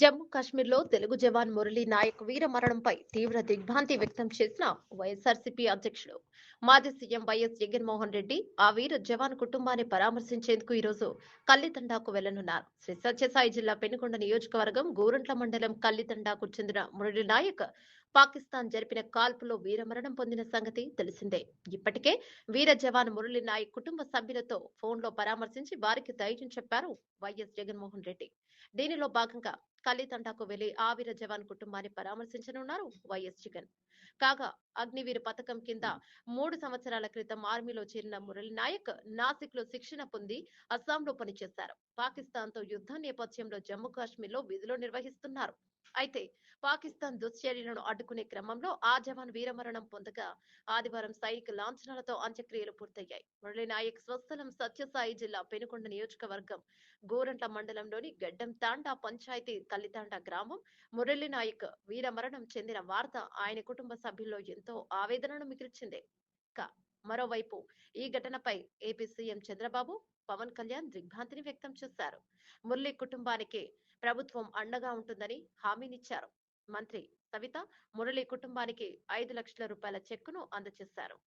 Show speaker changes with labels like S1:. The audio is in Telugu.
S1: జమ్మూ కాశ్మీర్లో తెలుగు జవాన్ మురళీ నాయక్ వీర మరణంపై తీవ్ర దిగ్భ్రాంతి వ్యక్తం చేసిన వైఎస్ఆర్సీపీ అధ్యక్షుడు. మాజీ సీఎం వైఎస్ జగన్మోహన్ రెడ్డి ఆ వీర జవాన్ కుటుంబాన్ని పరామర్శించేందుకు ఈరోజు కల్లితండాకు వెళ్ళనున్నారు. శ్రీ సత్యసాయి జిల్లా పెనుకొండ నియోజకవర్గం గోరంట్ల మండలం కల్లితండాకు చెందిన మురళీ నాయక్ పాకిస్తాన్ జరిపిన కాల్పులో వీరమరణం పొందిన సంగతి తెలిసిందే. ఇప్పటికే వీర జవాన్ మురళి నాయక్ కుటుంబ సభ్యులతో ఫోన్లో పరామర్శించి వారికి ధైర్యం చెప్పారు వైఎస్ జగన్మోహన్ రెడ్డి. దీనిలో భాగంగా కలితండాకు వెళ్ళి ఆ వీర జవాన్ కుటుంబాన్ని పరామర్శించనున్నారు వైఎస్ జగన్. కాగా అగ్నివీర్ పథకం కింద మూడు సంవత్సరాల క్రితం ఆర్మీలో చేరిన మురళి నాయక్ నాసిక్లో శిక్షణ పొంది అస్సాంలో పనిచేశారు. పాకిస్తాన్తో యుద్ధం నేపథ్యంలో జమ్మూ కాశ్మీర్లో విధులు నిర్వహిస్తున్నారు. అయితే పాకిస్తాన్ దుశ్చర్యలను అడ్డుకునే క్రమంలో ఆ జవాన్ వీరమరణం పొందగా ఆదివారం సైనిక లాంఛనాలతో అంత్యక్రియలు పూర్తయ్యాయి. మురళి నాయక్ స్వస్థలం సత్యసాయి జిల్లా పెనుకొండ నియోజకవర్గం గోరంట్ల మండలంలోని గడ్డం తాండా పంచాయతీ కల్లితాండా గ్రామం మురళి నాయక్ వీరమరణం చెందిన వార్త ఆయన కుటుంబ సభ్యుల్లో ఎంతో ఆవేదనను మిగిల్చింది. కా మరోవైపు ఈ ఘటనపై ఏపీ సీఎం చంద్రబాబు పవన్ కళ్యాణ్ దిగ్భ్రాంతిని వ్యక్తం చేశారు. మురళి కుటుంబానికి ప్రభుత్వం అండగా ఉంటుందని హామీనిచ్చారు. మంత్రి సవిత మురళి కుటుంబానికి ఐదు లక్షల రూపాయల చెక్కును అందజేశారు.